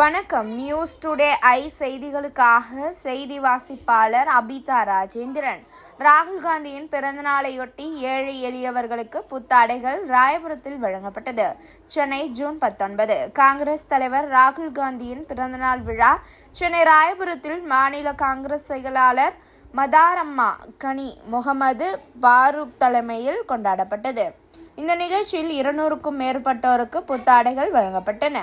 வணக்கம். News today I செய்திகளுக்காக செய்தி வாசிப்பாளர் அபிதா ராஜேந்திரன். ராகுல் காந்தியின் பிறந்தநாளையொட்டி ஏழை எளியவர்களுக்கு புத்தாடைகள் ராயபுரத்தில் வழங்கப்பட்டது. சென்னை ஜூன் பத்தொன்பது. காங்கிரஸ் தலைவர் ராகுல் காந்தியின் பிறந்தநாள் விழா சென்னை ராயபுரத்தில் மாநில காங்கிரஸ் செயலாளர் மதாரம்மா கனி முகமது பாரூக் தலைமையில் கொண்டாடப்பட்டது. இந்த நிகழ்ச்சியில் இருநூறுக்கும் மேற்பட்டோருக்கு புத்தாடைகள் வழங்கப்பட்டன.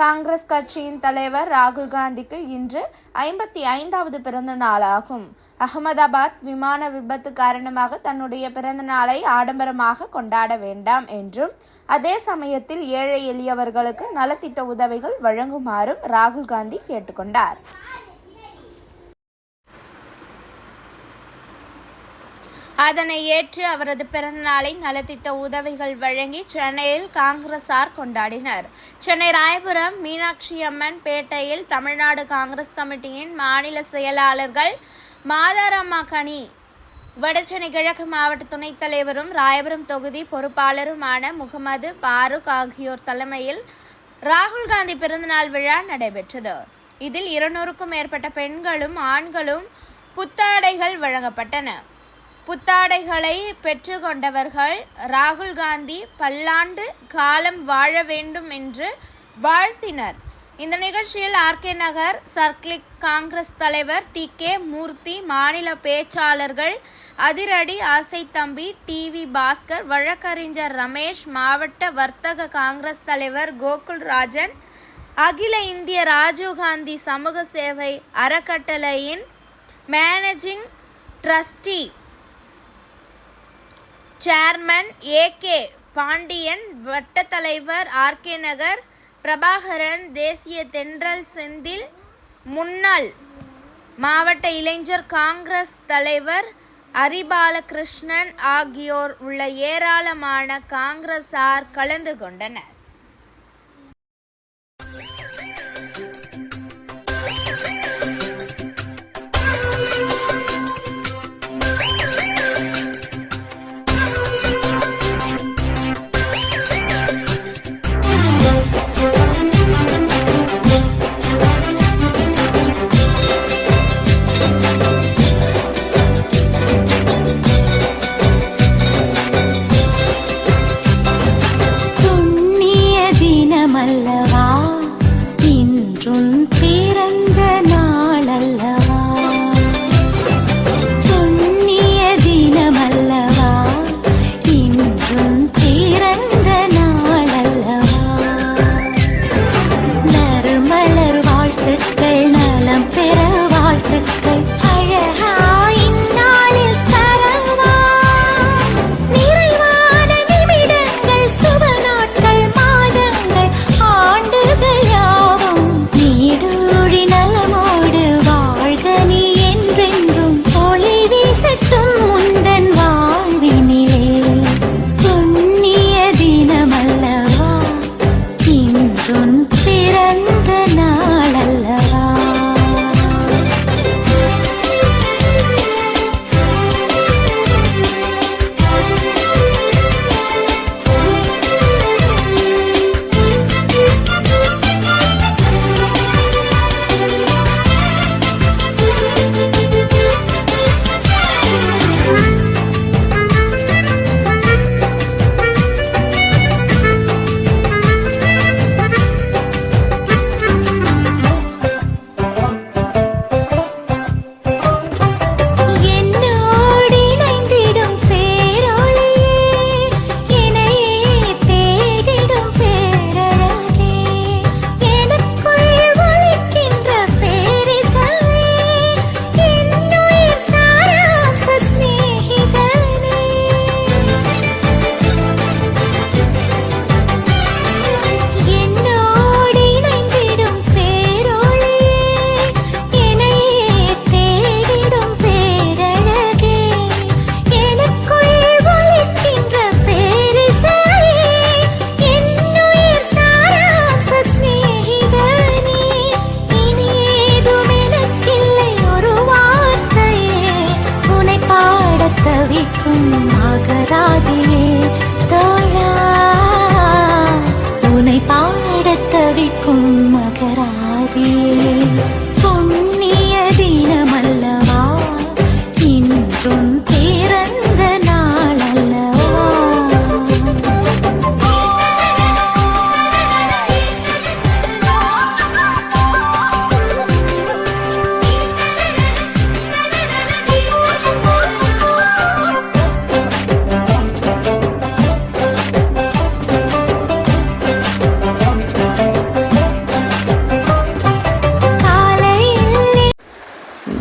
காங்கிரஸ் கட்சியின் தலைவர் ராகுல் காந்திக்கு இன்று ஐம்பத்தி ஐந்தாவது பிறந்த நாளாகும். அகமதாபாத் விமான விபத்து காரணமாக தன்னுடைய பிறந்த நாளை ஆடம்பரமாக கொண்டாட வேண்டாம் என்றும் அதே சமயத்தில் ஏழை எளியவர்களுக்கு நலத்திட்ட உதவிகள் வழங்குமாறும் ராகுல் காந்தி கேட்டுக்கொண்டார். அதனை ஏற்று அவரது பிறந்தநாளை நலத்திட்ட உதவிகள் வழங்கி சென்னையில் காங்கிரசார் கொண்டாடினர். சென்னை ராயபுரம் மீனாட்சி அம்மன் பேட்டையில் தமிழ்நாடு காங்கிரஸ் கமிட்டியின் மாநில செயலாளர்கள் மாதாராமா கனி வடசென்னை கிழக்கு மாவட்ட துணைத் தலைவரும் ராயபுரம் தொகுதி பொறுப்பாளருமான முகமது பாருக் ஆகியோர் தலைமையில் ராகுல் காந்தி பிறந்தநாள் விழா நடைபெற்றது. இதில் இருநூறுக்கும் மேற்பட்ட பெண்களும் ஆண்களும் புத்தாடைகள் வழங்கப்பட்டன. புத்தாடைகளை பெற்றுக்கொண்டவர்கள் ராகுல் காந்தி பல்லாண்டு காலம் வாழ வேண்டும் என்று வாழ்த்தினர். இந்த நிகழ்ச்சியில் ஆர்கே நகர் சர்க்ளிக் காங்கிரஸ் தலைவர் டி கே மூர்த்தி மாநில பேச்சாளர்கள் அதிரடி ஆசை தம்பி டிவி பாஸ்கர் வழக்கறிஞர் ரமேஷ் மாவட்ட வர்த்தக காங்கிரஸ் தலைவர் கோகுல் ராஜன் அகில இந்திய ராஜீவ்காந்தி சமூக சேவை அறக்கட்டளையின் managing trustee chairman A K Pandiyan வட்ட தலைவர் ஆர் கே நகர் பிரபாகரன் தேசிய தென்றல் செந்தில் முன்னாள் மாவட்ட இளைஞர் காங்கிரஸ் தலைவர் அரிபாலகிருஷ்ணன் ஆகியோர் உள்ள ஏராளமான காங்கிரசார் கலந்து கொண்டனர்.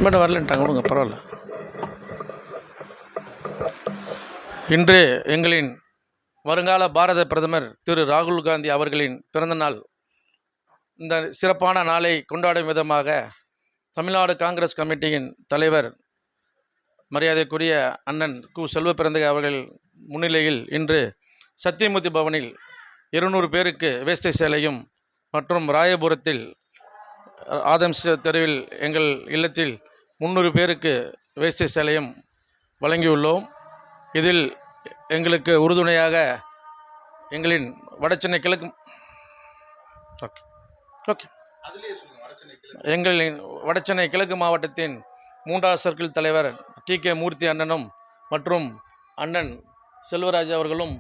மேடம் வரலன்ட்டாங்க விடுங்க பரவாயில்ல. இன்று எங்களின் வருங்கால பாரத பிரதமர் திரு ராகுல் காந்தி அவர்களின் பிறந்தநாள் இந்த சிறப்பான நாளை கொண்டாடும் விதமாக தமிழ்நாடு காங்கிரஸ் கமிட்டியின் தலைவர் மரியாதைக்குரிய அண்ணன் கு. செல்வ பிறந்தகை அவர்கள் முன்னிலையில் இன்று சத்தியமூர்த்தி பவனில் இருநூறு பேருக்கு வேஷ்டி சேலையும் மற்றும் ராயபுரத்தில் ஆதம்ஸ் தெருவில் எங்கள் இல்லத்தில் முந்நூறு பேருக்கு வேஷ்டி சேலையும் வழங்கியுள்ளோம். இதில் எங்களுக்கு உறுதுணையாக எங்களின் வடச்சென்னை கிழக்கு ஓகே. ஓகே. எங்களின் வடச்சென்னை கிழக்கு மாவட்டத்தின் மூன்றாவது சர்க்கிள் தலைவர் டி. கே. மூர்த்தி அண்ணனும் மற்றும் அண்ணன் செல்வராஜ் அவர்களும்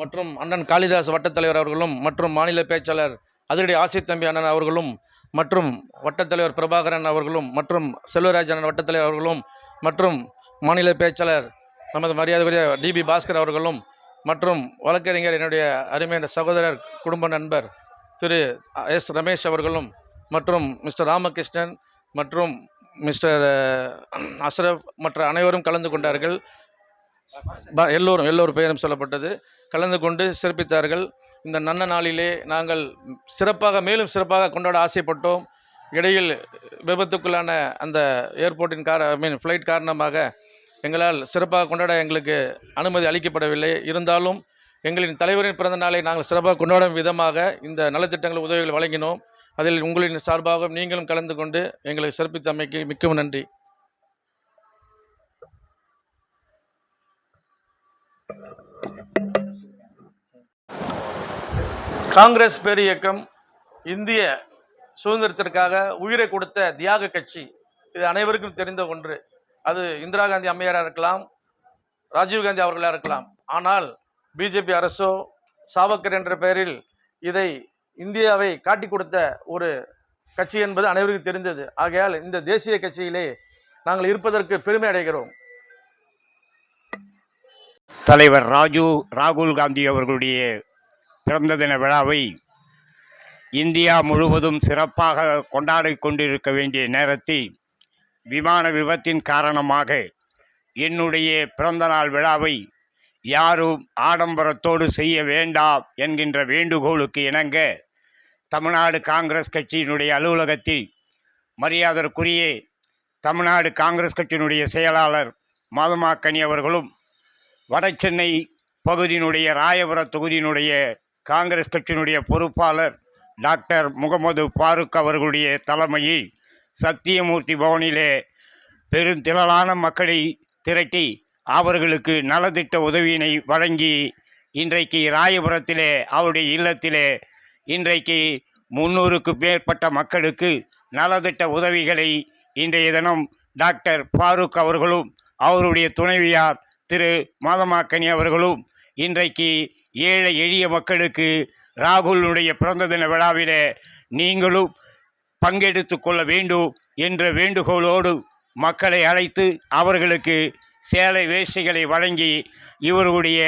மற்றும் அண்ணன் காளிதாஸ் வட்டத்தலைவர் அவர்களும் மற்றும் மாநில பேச்சாளர் அதிரடி ஆசித் தம்பி அண்ணன் அவர்களும் மற்றும் வட்டத்தலைவர் பிரபாகரன் அவர்களும் மற்றும் செல்வராஜன் வட்டத்தலைவர் அவர்களும் மற்றும் மாநில பேச்சாளர் நமது மரியாதைக்குரிய டிபி பாஸ்கர் அவர்களும் மற்றும் வழக்கறிஞர் என்னுடைய அருமையான சகோதரர் குடும்ப நண்பர் திரு எஸ் ரமேஷ் அவர்களும் மற்றும் மிஸ்டர் ராமகிருஷ்ணன் மற்றும் மிஸ்டர் அசரப் மற்ற அனைவரும் கலந்து கொண்டார்கள். ப- எல்லோரும் எல்லோரும் பெயரும் சொல்லப்பட்டது. கலந்து கொண்டு சிறப்பித்தார்கள். இந்த நன்ன நாளிலே நாங்கள் சிறப்பாக மேலும் சிறப்பாக கொண்டாட ஆசைப்பட்டோம். இடையில் விபத்துக்குள்ளான அந்த ஏர்போர்ட்டின் கார ஐ மீன் ஃப்ளைட் காரணமாக எங்களால் சிறப்பாக கொண்டாட எங்களுக்கு அனுமதி அளிக்கப்படவில்லை. இருந்தாலும் எங்களின் தலைவரின் பிறந்த நாளை நாங்கள் சிறப்பாக கொண்டாடும் விதமாக இந்த நலத்திட்டங்கள் உதவிகள் வழங்கினோம். அதில் உங்களின் சார்பாக நீங்களும் கலந்து கொண்டு எங்களுக்கு சிறப்பித்தமைக்கு மிக்க நன்றி. காங்கிரஸ் பேரியக்கம் இந்திய சுதந்திரத்திற்காக உயிரை கொடுத்த தியாக கட்சி இது அனைவருக்கும் தெரிந்த ஒன்று. அது இந்திரா காந்தி அம்மையாராக இருக்கலாம் ராஜீவ்காந்தி அவர்களாக இருக்கலாம். ஆனால் பிஜேபி அரசோ சாவக்கர் என்ற பெயரில் இதை இந்தியாவை காட்டி கொடுத்த ஒரு கட்சி என்பது அனைவருக்கும் தெரிந்தது. ஆகையால் இந்த தேசிய கட்சியிலே நாங்கள் இருப்பதற்கு பெருமை அடைகிறோம். தலைவர் ராஜு ராகுல் காந்தி அவர்களுடைய பிறந்த தின விழாவை இந்தியா முழுவதும் சிறப்பாக கொண்டாடி கொண்டிருக்க வேண்டிய நேரத்தில் விமான விபத்தின் காரணமாக என்னுடைய பிறந்தநாள் விழாவை யாரும் ஆடம்பரத்தோடு செய்ய வேண்டாம் என்கின்ற வேண்டுகோளுக்கு இணங்க தமிழ்நாடு காங்கிரஸ் கட்சியினுடைய அலுவலகத்தில் மரியாதற்குரிய தமிழ்நாடு காங்கிரஸ் கட்சியினுடைய செயலாளர் மாதமாக்கனி அவர்களும் வடசென்னை பகுதியினுடைய ராயபுர தொகுதியினுடைய காங்கிரஸ் கட்சியினுடைய பொறுப்பாளர் டாக்டர் முகமது ஃபாரூக் அவர்களுடைய தலைமையில் சத்தியமூர்த்தி பவனிலே பெருந்திரளான மக்களை திரட்டி அவர்களுக்கு நலத்திட்ட உதவியினை வழங்கி இன்றைக்கு ராயபுரத்திலே அவருடைய இல்லத்திலே இன்றைக்கு முன்னூறுக்கு மேற்பட்ட மக்களுக்கு நலத்திட்ட உதவிகளை இன்றைய தினம் டாக்டர் ஃபாரூக் அவர்களும் அவருடைய துணைவியார் திரு மாதமாக்கனி அவர்களும் இன்றைக்கு ஏழை எளிய மக்களுக்கு ராகுலுடைய பிறந்த தின விழாவிலே நீங்களும் பங்கெடுத்து கொள்ள வேண்டும் என்ற வேண்டுகோளோடு மக்களை அழைத்து அவர்களுக்கு சேலை வேஷ்டிகளை வழங்கி இவர்களுடைய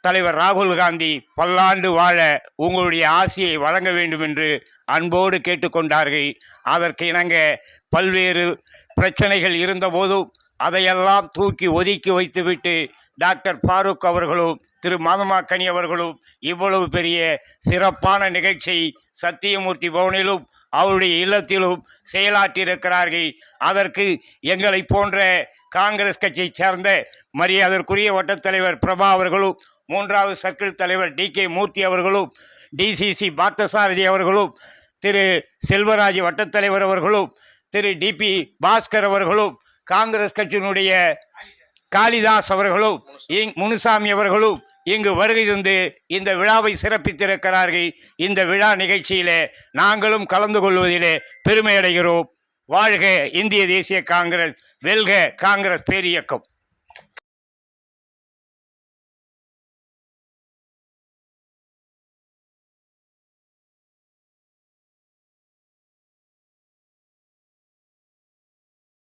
தலைவர் ராகுல் காந்தி பல்லாண்டு வாழ உங்களுடைய ஆசையை வழங்க வேண்டும் என்று அன்போடு கேட்டுக்கொண்டார்கள். அதற்கு இணங்க பல்வேறு பிரச்சனைகள் இருந்தபோதும் அதையெல்லாம் தூக்கி ஒதுக்கி வைத்துவிட்டு டாக்டர் ஃபாரூக் அவர்களும் திரு மாதமாக்கனி அவர்களும் இவ்வளவு பெரிய சிறப்பான நிகழ்ச்சி சத்தியமூர்த்தி பவனிலும் அவருடைய இல்லத்திலும் செயலாற்றியிருக்கிறார்கள். அதற்கு எங்களை போன்ற காங்கிரஸ் கட்சியைச் சேர்ந்த மரியாதற்குரிய வட்டத்தலைவர் பிரபா அவர்களும் மூன்றாவது சர்க்கிள் தலைவர் டி கே மூர்த்தி அவர்களும் டிசிசி பார்த்தசாரதி அவர்களும் திரு செல்வராஜ் வட்டத்தலைவர் அவர்களும் திரு டிபி பாஸ்கர் அவர்களும் காங்கிரஸ் கட்சியினுடைய காளிதாஸ் அவர்களும் முனுசாமி அவர்களும் இங்கு வருகை தந்து இந்த விழாவை சிறப்பித்திருக்கிறார்கள். இந்த விழா நிகழ்ச்சியிலே நாங்களும் கலந்து கொள்வதிலே பெருமை அடைகிறோம். வாழ்க இந்திய தேசிய காங்கிரஸ் வெல்க காங்கிரஸ் பேரியக்கம்.